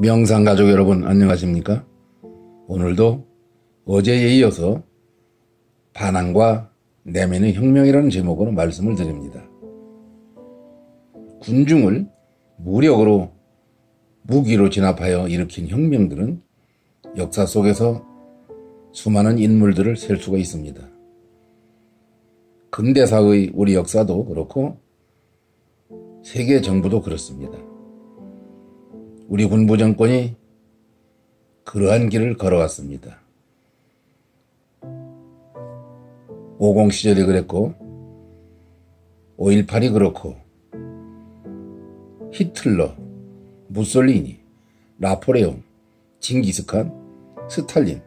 명상 가족 여러분 안녕하십니까? 오늘도 어제에 이어서 반항과 내면의 혁명이라는 제목으로 말씀을 드립니다. 군중을 무력으로 무기로 진압하여 일으킨 혁명들은 역사 속에서 수많은 인물들을 셀 수가 있습니다. 근대사의 우리 역사도 그렇고 세계 정부도 그렇습니다. 우리 군부 정권이 그러한 길을 걸어왔습니다. 50 시절이 그랬고 5.18이 그렇고 히틀러, 무솔리니, 나포레옹, 징기스칸, 스탈린,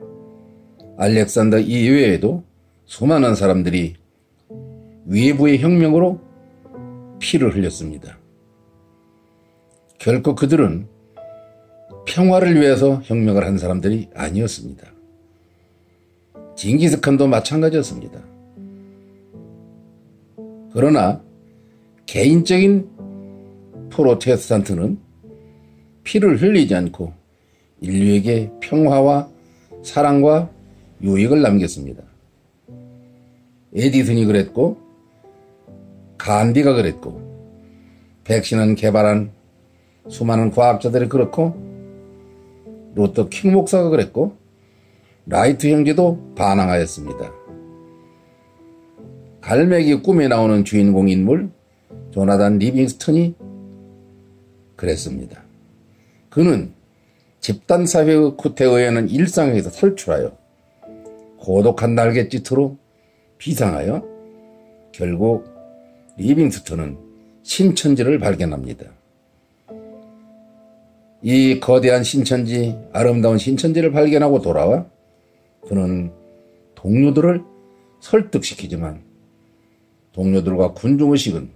알렉산더 이외에도 수많은 사람들이 외부의 혁명으로 피를 흘렸습니다. 결코 그들은 평화를 위해서 혁명을 한 사람들이 아니었습니다. 징기스칸도 마찬가지였습니다. 그러나 개인적인 프로테스탄트는 피를 흘리지 않고 인류에게 평화와 사랑과 유익을 남겼습니다. 에디슨이 그랬고 간디가 그랬고 백신은 개발한 수많은 과학자들이 그렇고 로터 킹 목사가 그랬고 라이트 형제도 반항하였습니다. 갈매기 꿈에 나오는 주인공 인물 조나단 리빙스턴이 그랬습니다. 그는 집단사회의 쿠태에 의하는 일상에서 탈출하여 고독한 날갯짓으로 비상하여 결국 리빙스턴은 신천지를 발견합니다. 이 거대한 신천지, 아름다운 신천지를 발견하고 돌아와 그는 동료들을 설득시키지만 동료들과 군중의식은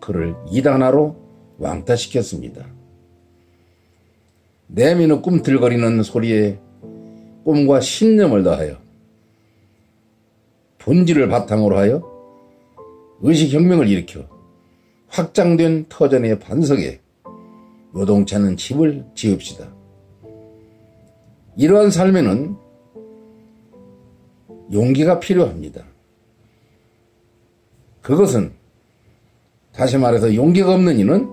그를 이단화로 왕따시켰습니다. 내미는 꿈틀거리는 소리에 꿈과 신념을 더하여 본질을 바탕으로 하여 의식혁명을 일으켜 확장된 터전의 반석에 요동치않은 집을 지읍시다. 이러한 삶에는 용기가 필요합니다. 그것은 다시 말해서 용기가 없는 이는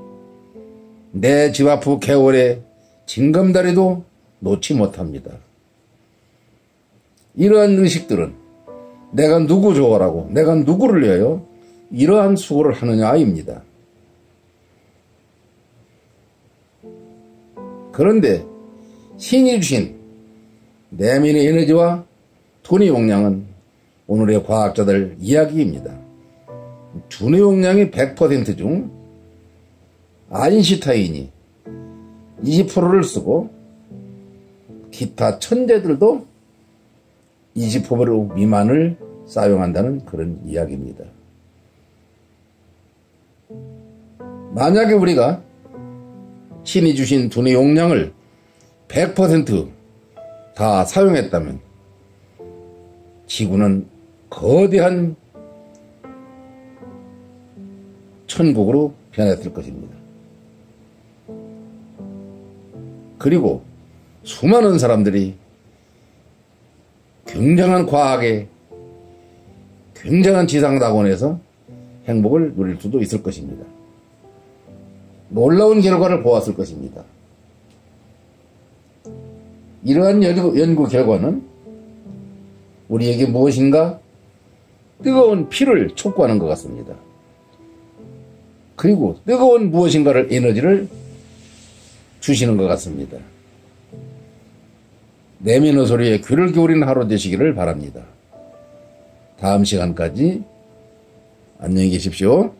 내 집 앞의 개월에 징검다리도 놓지 못합니다. 이러한 의식들은 내가 누구 좋아라고 내가 누구를 위하여 이러한 수고를 하느냐입니다. 그런데 신이 주신 내면의 에너지와 돈의 용량은 오늘의 과학자들 이야기입니다. 두뇌 용량이 100%중 아인슈타인이 20%를 쓰고 기타 천재들도 20% 미만을 사용한다는 그런 이야기입니다. 만약에 우리가 신이 주신 두뇌 용량을 100%다 사용했다면 지구는 거대한 천국으로 변했을 것입니다. 그리고 수많은 사람들이 굉장한 과학에 굉장한 지상낙원에서 행복을 누릴 수도 있을 것입니다. 놀라운 결과를 보았을 것입니다. 이러한 연구 결과는 우리에게 무엇인가 뜨거운 피를 촉구하는 것 같습니다. 그리고 뜨거운 무엇인가를 에너지를 주시는 것 같습니다. 내면의 소리에 귀를 기울이는 하루 되시기를 바랍니다. 다음 시간까지 안녕히 계십시오.